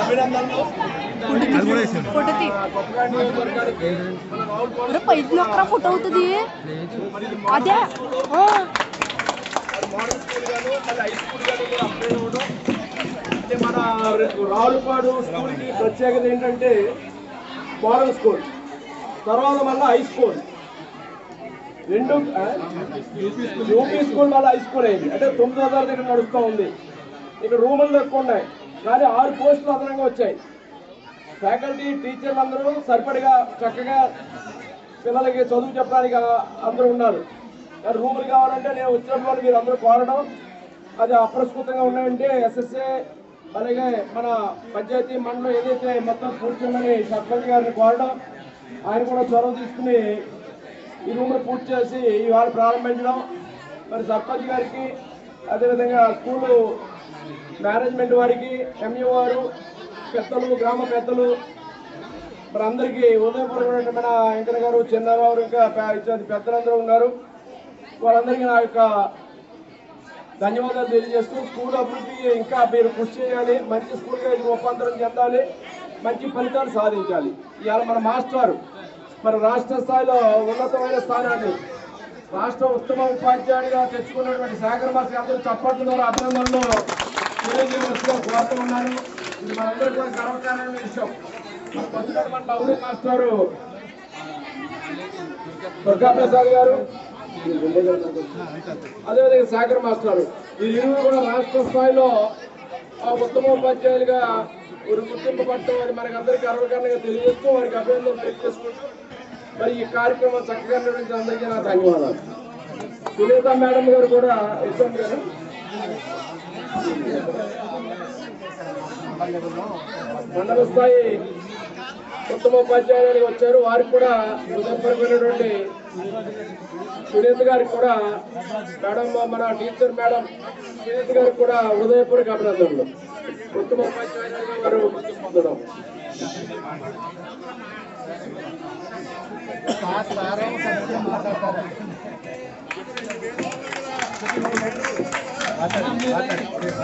అభినందనలు. ఫోటో అవుతుంది. అదే. మోడల్ స్కూల్ గాను మళ్ళీ హై స్కూల్ గాను కూడా అప్గ్రేడ్ అవ్వడం. అంటే మన రావులపాడు స్కూల్కి ప్రత్యేకత ఏంటంటే మోడల్ స్కూల్ తర్వాత మళ్ళీ హై స్కూల్ రెండు యూపీ స్కూల్ మళ్ళీ హై స్కూల్ అయింది. అంటే తొమ్మిదో తరగతి ఇక్కడ నడుస్తూ ఉంది. ఇక్కడ రూములు ఎక్కువ ఉన్నాయి కానీ ఆరు పోస్టులు అదనంగా వచ్చాయి. ఫ్యాకల్టీ టీచర్లు అందరూ సరిపడిగా చక్కగా పిల్లలకి చదువు చెప్పడానికి అందరూ ఉన్నారు. కానీ రూములు కావాలంటే నేను వచ్చినప్పుడు మీరు అందరూ కోరడం అది అప్రస్కృతంగా ఉన్నాయంటే ఎస్ఎస్ఏ అలాగే మన పంచాయతీ మండలం ఏదైతే మొత్తం కూర్చుందని సర్పంచ్ గారిని కోరడం ఆయన కూడా చొరవ తీసుకుని ఈ రూమ్ను పూర్తి చేసి ఇవాళ ప్రారంభించడం. మరి సర్పంచ్ గారికి అదేవిధంగా స్కూలు మేనేజ్మెంట్ వారికి ఎంఈఓ వారు పెద్దలు గ్రామ పెద్దలు మరి అందరికీ ఉదయపూర్వకమైన మన వెంకట గారు చిన్నారావు ఇంకా ఇత్యాది పెద్దలందరూ ఉన్నారు. వాళ్ళందరికీ నా యొక్క ధన్యవాదాలు తెలియజేస్తూ స్కూల్ అభివృద్ధికి ఇంకా మీరు కృషి చేయాలి మంచి స్కూల్గా ఇది రూపాంతరం చెందాలి మంచి ఫలితాలు సాధించాలి. ఇవాళ మన మాస్టర్ మరి రాష్ట్ర స్థాయిలో ఉన్నతమైన స్థానాన్ని రాష్ట్ర ఉత్తమ ఉపాధ్యాయుడిగా తెచ్చుకున్నటువంటి శాఖర్ మాస్ అందరూ చప్పట్ల ద్వారా అభినందనలు తెలియజేయవలసిన కోరుతూ ఉన్నాను ఇది మనందరికీ కూడా గర్వకారణమైన విషయం. మన పక్కన మన లవ్లీ మాస్టారు దుర్గాప్రసాద్ గారు అదేవిధంగా సాగర్ మాస్టర్ ఈ కూడా రాష్ట్ర స్థాయిలో ఉత్తమ ఉపాధ్యాయులుగా ஒரு గుర్తింపు అని మనకి అందరికీ గర్వకారణంగా తెలియజేస్తూ వారికి అభినందనలు తెలియజేసుకుంటూ మరి ఈ కార్యక్రమం చక్కగా నిర్వహించిన అందరికీ నా ధన్యవాదాలు. సునీత మేడం గారు కూడా ఇస్తుంది కదా మండల స్థాయి ఉత్తమోపాధ్యాయులు వచ్చారు. వారికి కూడా హృదయపరమైనటువంటి సునీత గారికి కూడా మేడం మన టీచర్ మేడం సునీత గారికి కూడా హృదయపూర్వక అభినందనలు. ఉత్తమ ఉపాధ్యాయులుగా వారు గుర్తింపు పొందడం